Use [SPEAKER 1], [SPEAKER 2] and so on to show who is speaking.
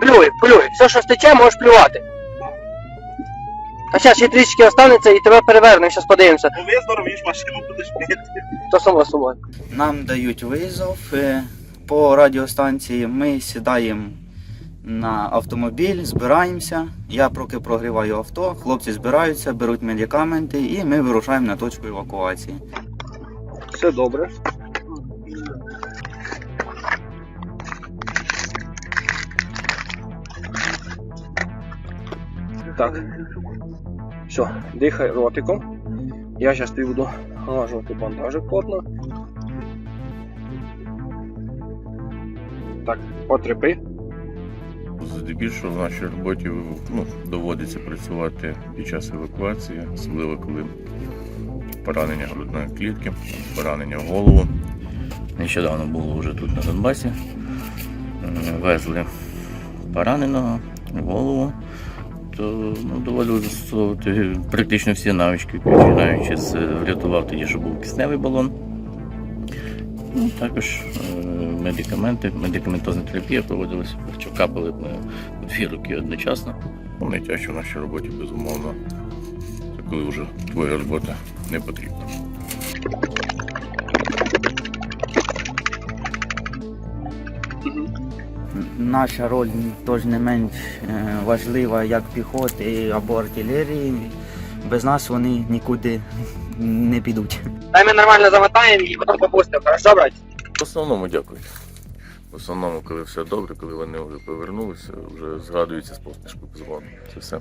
[SPEAKER 1] Плюй, плюй. Все, що стече, можеш плювати. А зараз ще трішки останеться і тебе перевернемо, зараз подивимося.
[SPEAKER 2] Ну виздоровіш, машину будеш мити.
[SPEAKER 1] То само собою.
[SPEAKER 3] Нам дають визов е, по радіостанції. Ми сідаємо на автомобіль, збираємося. Я поки прогріваю авто, хлопці збираються, беруть медикаменти і ми вирушаємо на точку евакуації.
[SPEAKER 1] Все добре. Так. Все, дихай ротиком. Я зараз тобі буду налажувати бандажик плотно. Так, потріпи.
[SPEAKER 4] Здебільшого в нашій роботі ну, доводиться працювати під час евакуації, особливо коли поранення грудної клітки, поранення в голову. Нещодавно було вже тут на Донбасі. Е, Везли пораненого в голову, то ну, доводилося застосовувати практично всі навички, починаючи з врятував тоді, що був кисневий балон. Ну, також е, медикаменти, медикаментозна терапія проводилася, що капали ми дві роки одночасно. Ну, Найтяжче в нашій роботі, безумовно, це коли вже твоя робота не потрібна.
[SPEAKER 3] Наша роль теж не менш е, важлива, як піхоти або артилерії. Без нас вони нікуди не підуть.
[SPEAKER 1] Дай ми нормально замотаємо і потім попустимо. Хорошо, брать?
[SPEAKER 4] В основному дякую. В основному, коли все добре, коли вони вже повернулися, вже згадуються з посмішкою позвону. Це все.